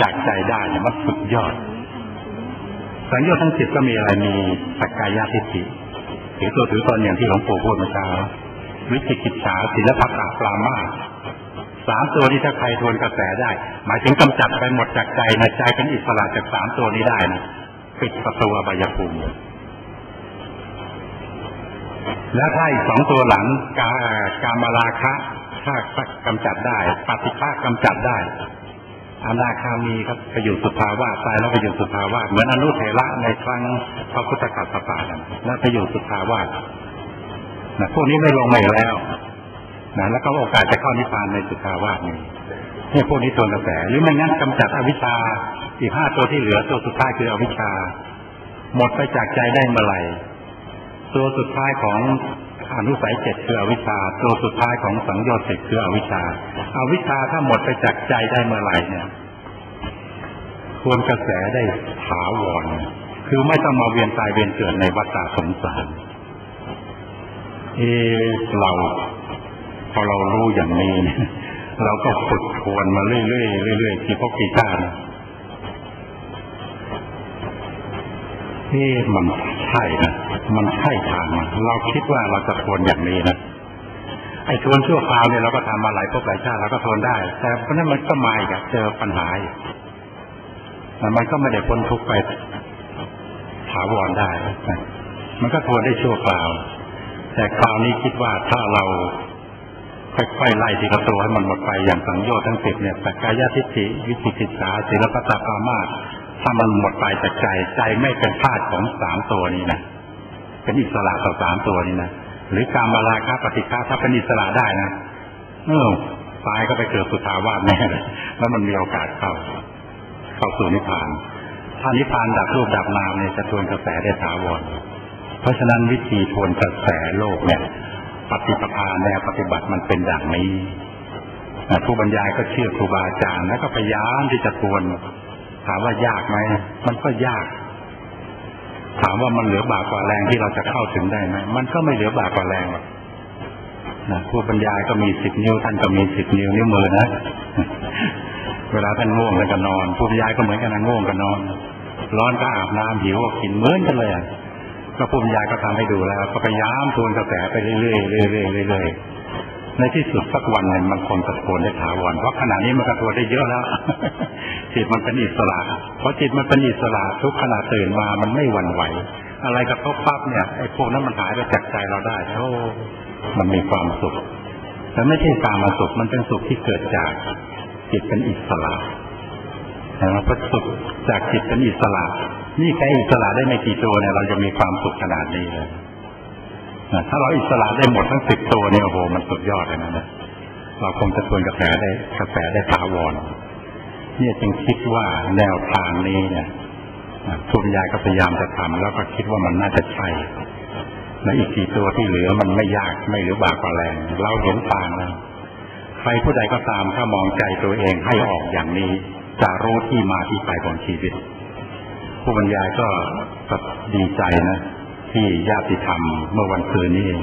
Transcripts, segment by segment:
จากใจได้เนี่ยมันสุดยอดสังโยชน์ทั้งสิบก็มีอะไรมีสักกายทิฏฐิถือตัวถือตนอย่างที่หลวงปู่พูดเมื่อเช้าวิจิกิจฉาศิลปะปรามาสามตัวนี้ถ้าใครทวนกระแสได้ หมายถึงกำจัดไปหมดจากใจนะใจเป็นอิสระจากสามตัวนี้ได้นะปิดประตูอบายภูมิแล้วถ้าอีกสองตัวหลังกากามาราคะ ถ้ากำจัดได้ปฏิฆากำจัดได้ อนาคามีครับไปอยู่สุภาวะตายแล้วไปอยู่สุภาวะเหมือนอนุเทระในครั้งพระพุทธกัสสปะกันแล้วไปอยู่สุภาวะนะพวกนี้ไม่ลงใหมาแล้วนะแล้วก็โอกาสจะเข้านิพพานในสุภาวะนี้นี่พวกนี้ตัวกระแสหรือไม่งั้นกำจัดอวิชชาอีกห้าตัวที่เหลือตัวสุดท้ายคืออวิชชา หมดไปจากใจได้เมื่อไหร่ตัวสุดท้ายของอนุสัยเจ็ดคืออวิชชา ตัวสุดท้ายของสังโยชน์เจ็ดคืออวิชชา อาวิชชาถ้าหมดไปจากใจได้เมื่อไหร่เนี่ยควรกระแสได้ถาวรคือไม่ต้องมาเวียนตายเวียนเกิดในวัฏสงสารเอเราพอเรารู้อย่างนี้เราก็ฝึกทวนมาเรื่อยๆเรื่อยๆที่พกกีตาร์นี่มันใช่นะ มันใช่ทางเราคิดว่าเราจะทนอย่างนี้นะ ไอ้ทวนชั่วคราวเนี่ยเราก็ทำมาหลายพวกหลายชาติเราก็ทนได้ แต่เพราะนั้นมันก็มาอีกเจอปัญหาแต่มันก็ไม่ได้พ้นทุกข์ไปถาวรได้ มันก็ทนได้ชั่วคราว แต่คราวนี้คิดว่าถ้าเราค่อยๆไล่ทีละตัวให้มันหมดไปอย่างสังโยชน์ทั้งสิบเนี่ยแต่กายทิฏฐิวิจิกิจฉาศิลปตาปามาถ้ามันหมดไปจากใจใจไม่เป็นธาตุของสามตัวนี้นะเป็นอิสระต่อสามตัวนี้นะ หรือการมาราคาปฏิฆาถ้าเป็นอิสระได้นะเออตายก็ไปเกิดสุทาวาสแน่เลยแล้วมันมีโอกาสเข้า เข้าสู่นิพพาน ถ้านิพพานดับรูปดับนามเนี่ยจะทวนกระแสได้ถาวร เพราะฉะนั้นวิธีทวนกระแสโลกเนี่ย ปฏิปทาแนวปฏิบัติมันเป็นอย่างนี้ผู้บรรยายก็เชื่อครูบาอาจารย์แล้วก็พยายามที่จะทวนถามว่ายากไหมมันก็ยาก ถามว่ามันเหลือบากกว่าแรงที่เราจะเข้าถึงได้ไหมมันก็ไม่เหลือบากกว่าแรงหรอกนะผู้บรรยายก็มีสิบนิ้วท่านก็มีสิบนิ้วนิ้วมือนะเวลาท่านง่วงท่านก็นอน ผู้บรรยายก็เหมือนกันนะง่วงก็นอน ร้อนก็อาบน้ำหิวก็กินเหมือนกันเลยก็ผู้บรรยายก็ทำให้ดูแล้ว ก็พยายามทวนกระแสไปเรื่อยๆเรื่อยๆเรื่อยๆ ในที่สุดสักวันหนึ่งมันคงจะโทนได้ถาวรเพราะขณะนี้มันกระโทนได้เยอะแล้วจิตมันเป็นอิสระเพราะจิตมันเป็นอิสระทุกขณะตื่นมามันไม่หวั่นไหว อะไรกระทบปั๊บเนี่ยไอ้พวกนั้นมันหายไปจากใจเราได้โอ้มันมีความสุขแต่ไม่ใช่ความมาสุขมันเป็นสุขที่เกิดจากจิตเป็นอิสระนะพระสุขจากจิตเป็นอิสระ นี่แค่อิสระได้ไม่กี่ตัวเนี่ยเราจะมีความสุขขนาดนี้เลย ถ้าเราอิสระได้หมดทั้งสิบตัวเนี่ยโอ้โหมันสุดยอดเลยนะเราคงจะทวนกระแสได้กระแสได้ถาวรเนี่ยจึงคิดว่าแนวทางนี้เนี่ยทุนยายก็พยายามจะทำแล้วก็คิดว่ามันน่าจะใช่และอีกสี่ตัวที่เหลือมันไม่ยากไม่หรือบากกว่าแรงเราเห็นทางแล้วใครผู้ใดก็ตามถ้ามองใจตัวเองให้ออกอย่างนี้ จะรู้ที่มาที่ไปของชีวิต ผู้บรรยายก็ดีใจนะ ที่ญาติธรรมเมื่อวันคืนนี้เอง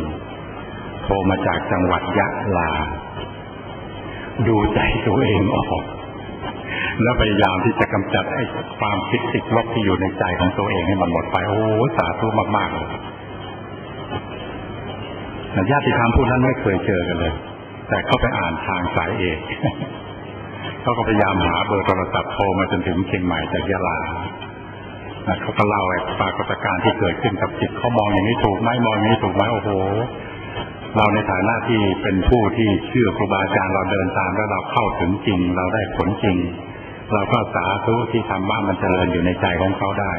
โทรมาจากจังหวัดยะลา ดูใจตัวเองออก แล้วพยายามที่จะกำจัดไอ้ความคิดติดลบที่อยู่ในใจของตัวเองให้มันหมดไป โอ้สาธุมากๆเลยญาติธรรมผู้นั้นไม่เคยเจอกันเลย แต่เขาไปอ่านทางสายเอกเขาก็พยายามหาเบอร์โทรศัพท์โทรมาจนถึงเชียงใหม่จากยะลา เขาก็เล่าไอ้ปรากฏการณ์ที่เกิดขึ้นกับจิตเขามองอย่างนี้ถูกไหมมองอย่างนี้ถูกไหมโอ้โห เราในฐานะที่เป็นผู้ที่เชื่อครูบาอาจารย์เราเดินตามแล้วเราเข้าถึงจริง เราได้ผลจริง เราก็สาธุที่ทำว่ามันเจริญอยู่ในใจของเขาได้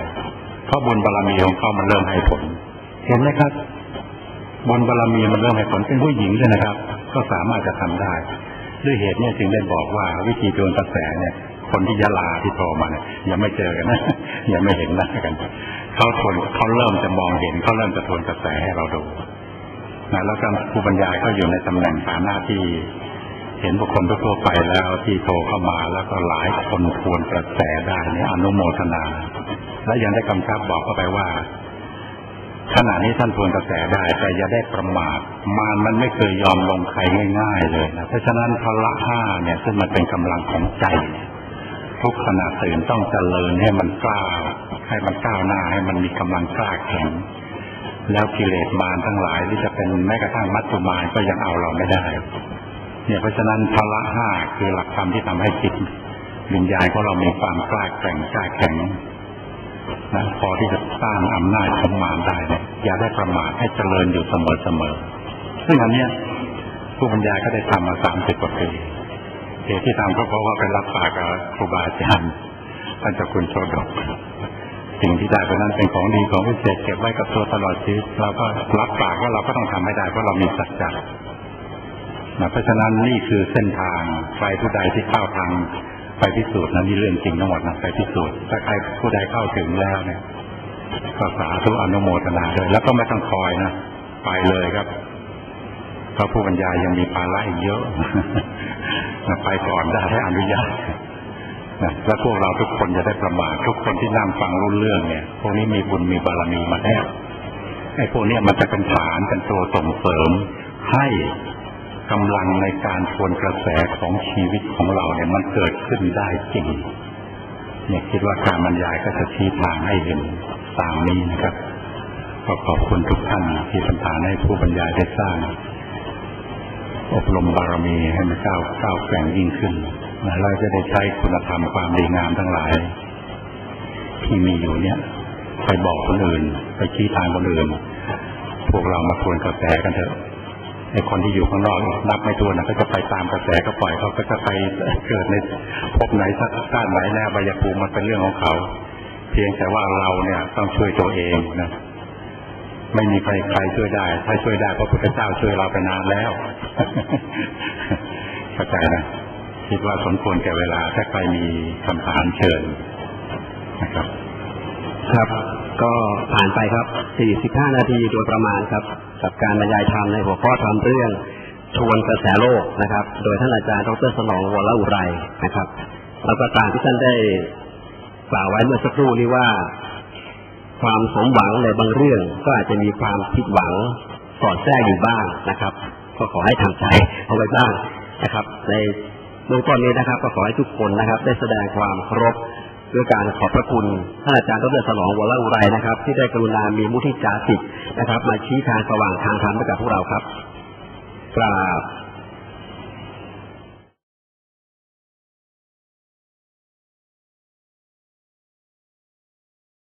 เพราะบุญบารรมีของเขามันเริ่มให้ผล เห็นไหมครับบุญบารรมีมันเริ่มให้ผลเป็นผู้หญิงด้วยนะครับ ก็สามารถจะทำได้ ด้วยเหตุนี้จึงได้บอกว่าวิธีโดนกระแสเนี่ย คนที่ยะลาที่โทรมาเนี่ยยังไม่เจอกันนะยังไม่เห็นหน้ากันเขาทนเขาเริ่มจะมองเห็นเขาเริ่มจะทนกระแสให้เราดูนะแล้วก็ผู้บรรยายก็อยู่ในตำแหน่งฐานะที่ เห็นบุคคลทั่วไปแล้วที่โทรเข้ามาแล้วก็หลายคนทวนกระแสได้เนี่ยอนุโมทนา และยังได้กำชับบอกเข้าไปว่าขณะนี้ท่านทวนกระแสได้ แต่อย่าได้ประมาทมารมันไม่เคยยอมลงใครง่าย ๆ เลยนะเพราะฉะนั้นพละห้าเนี่ยซึ่งมันเป็นกำลังของใจ ทุกขณะตื่นต้องเจริญให้มันกล้า ให้มันก้าวหน้าให้มันมีกำลังกล้าแข็งแล้วกิเลสมารทั้งหลายที่จะเป็นแม้กระทั่งมัจจุมารก็ยังเอาเราไม่ได้ เนี่ยเพราะฉะนั้นพละห้าคือหลักธรรมที่ทำให้จิตวิญญาณของเรามีความกล้าแข็งกล้าแข็งนะพอที่จะสร้างอำนาจของมารได้เนี่ยอย่าได้ประมาทให้เจริญอยู่เสมอเสมอซึ่งอันเนี้ยผู้บรรยายก็ได้ทำมาสามสิบกว่าปี ตุที่ทำก็เพราะว่าไปรับปากกับครูบาอาจารย์ท่านเจ้าคุณโชดกสิ่งที่ได้เพราะนั้นเป็นของดีของพิเศษเก็บไว้กับตัวตลอดชีวิตเราก็รับปากว่าเราก็ต้องทำให้ได้เพราะเรามีสัจจะนะเพราะฉะนั้นนี่คือเส้นทางใครผู้ใดที่เข้าทางไปพิสูจน์นั้นนี่เรื่องจริงทั้งหมดนะไปพิสูจน์ถ้าใครผู้ใดเข้าถึงแล้วเนี่ยก็สาธุอนุโมทนาเลยแล้วก็ไม่ต้องคอยนะไปเลยครับเพราะผู้บรรยายยังมีภาระอีกเยอะ ไปก่อนได้ให้อนุญาตนะแล้วพวกเราทุกคนจะได้ประมาททุกคนที่นั่งฟังรุ่นเรื่องเนี่ย พวกนี้มีบุญมีบารมีมาแล้วไอ้พวกนี้มันจะเป็นฐานเป็นตัวส่งเสริม ให้กำลังในการทวนกระแสของชีวิตของเราเนี่ยมันเกิดขึ้นได้จริงเนี่ยคิดว่าการบรรยายก็จะชี้ทางให้เห็นตามนี้นะครับก็ขอบคุณทุกท่านที่สัมานให้ผู้บรรยายได้สร้าง อบรมบารมีให้มันก้าวก้าวแกร่งยิ่งขึ้นเราจะได้ใช้คุณธรรมความดีงามทั้งหลาย ที่มีอยู่เนี่ย ไปบอกคนอื่น ไปชี้ทางคนอื่น พวกเรามาทวนกระแสกันเถอะไอ้คนที่อยู่ข้างนอกนับไม่ตัวนะก็จะไปตามกระแสก็ปล่อยเขาก็จะไปเกิดในภพไหนสักด้านไหนแน่บายภูมิมันเป็นเรื่องของเขา เพียงแต่ว่าเราเนี่ยต้องช่วยตัวเองนะ ไม่มีใครใครช่วยได้ ถ้าช่วยได้พระพุทธเจ้าช่วยเราไปนานแล้วเข้าใจนะคิดว่าสมควรแก่เวลา ถ้าใครมีคำถามเชิญนะครับ ครับ ก็ผ่านไปครับ 45 นาทีโดยประมาณครับ กับการบรรยายธรรมในหัวข้อธรรมเรื่องทวนกระแสโลกนะครับ โดยท่านอาจารย์ดรสนองวรอุไรนะครับ แล้วก็ตามที่ท่านได้กล่าวไว้เมื่อสักครู่นี้ว่า ความสมหวังในบางเรื่องก็อาจจะมีความผิดหวังสอดแทรกอยู่บ้างนะครับ ก็ขอให้ทำใจเอาไว้บ้างนะครับ ในเบื้องต้นนี้นะครับ ก็ขอให้ทุกคนนะครับ ได้แสดงความเคารพด้วยการขอบพระคุณท่านอาจารย์ดรสนองวรอุไรนะครับ ที่ได้กรุณามีมุทิจาตินะครับ มาชี้ทางสว่างทางธรรมให้กับพวกเราครับกราบ